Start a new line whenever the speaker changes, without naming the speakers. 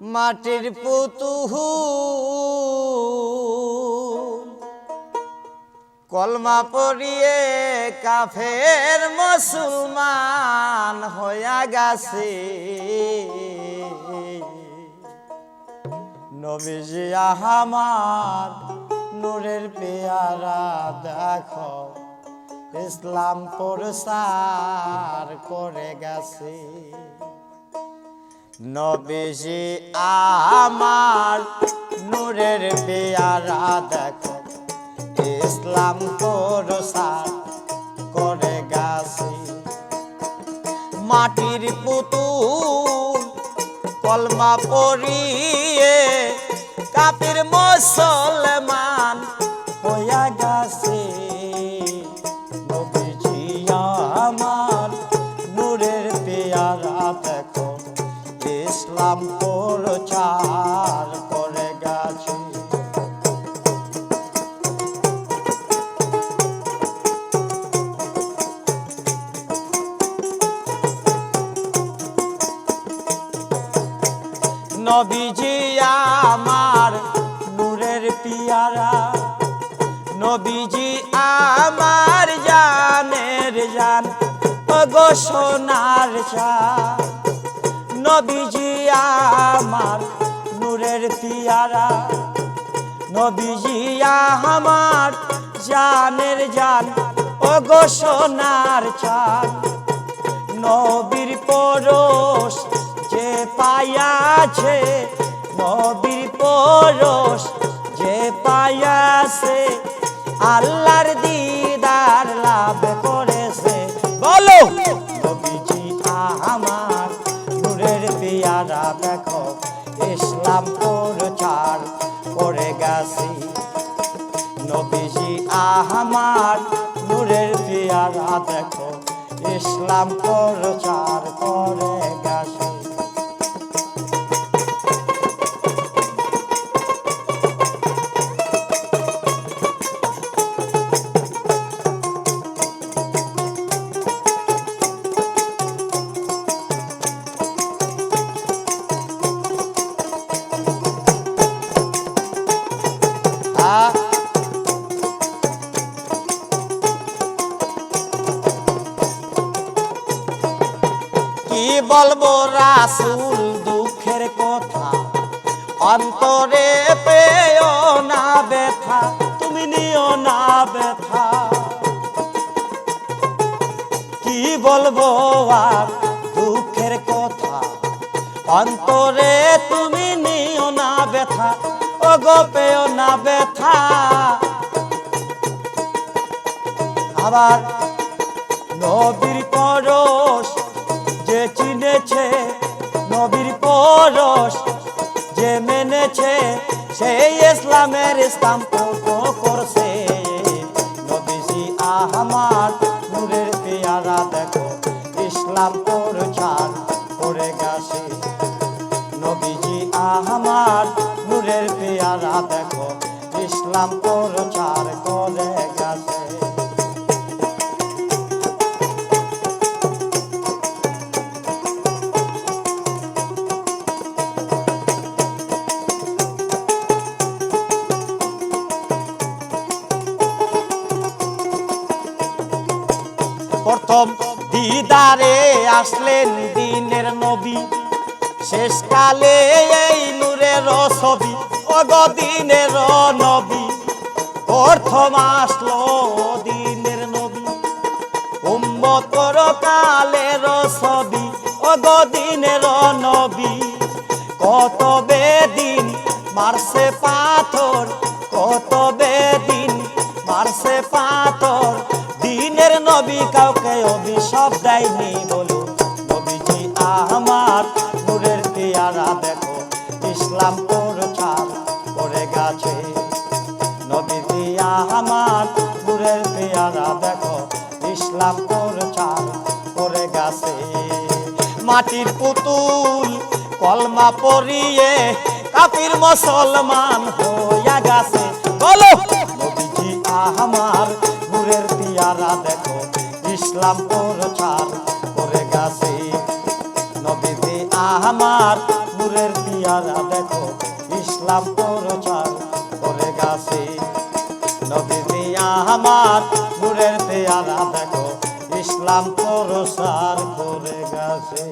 মাটির পুতুহু। কলমা পড়িয়ে কাফের মুসলমান হইয়া গেছে। নবীজি আহামার নূরের পেয়ারা দেখো, ইসলাম প্রসার করে গেছে। নবীজি, আমার নূরের পেয়ারা দেখো। ইসলাম প্রসার করে গেছে। মাটির পুতুল কলমা পড়িয়ে কাপির মুসলমান ইসলাম প্রচার করে গেছে। নবীজি আমার নূরের পিয়ারা নবীজি আমার জানের জান সোনার চা নবীজি আমার নূরের পিয়ারা। নবীজি আমার জানের জান ও সোনার চান নবীর পরশ যে পায়াছে নবীর পরশ পেয়ারা দেখো ইসলাম প্রচার করে গেছি। নবীজি আহমার নূরের পিয়ারা দেখো ইসলাম প্রচার করে বলব রাসুল দুঃখের কথা। অন্তরে পেও না ব্যথা, তুমি নিও না ব্যথা। কি বলব আর দুঃখের কথা? অন্তরে তুমি নিও না ব্যথা ও গো পেও না ব্যথা। আবার নবীর পরশ চিনেছে নবীর পরশ, যে মেনেছে সেই ইসলামের স্থাম্প করছে। নবীজি আহমার নূরের পেয়ারা দেখো, ইসলাম প্রচার করে গেছে। নবীজি আহমার নূরের পেয়ারা দেখো, ইসলাম প্রচার করে আসলেন দিনের নবী। শেষকালে এই নূরের ছবি অগদিনের নবী। প্রথম আসলো দিনের নবী। উম্মতর কালের ছবি অগদিনের নবী। কত বেদিন মারছে পাথর, কত বেদিন আমার নূরের পেয়ারা দেখো ইসলাম প্রচার করে গেছে। নবীজি আমার নূরের পেয়ারা দেখো ইসলাম প্রচার করে গেছে। মাটির পুতুল কলমা পরিয়ে কাপির মুসলমান হইয়া গেছে। বলো, নবীজি আমার নূরের পিয়ারা দেখো ইসলাম প্রচার নবী মিয়া আমার নূরের পেয়ারা দেখো ইসলাম প্রসার করে গেছে।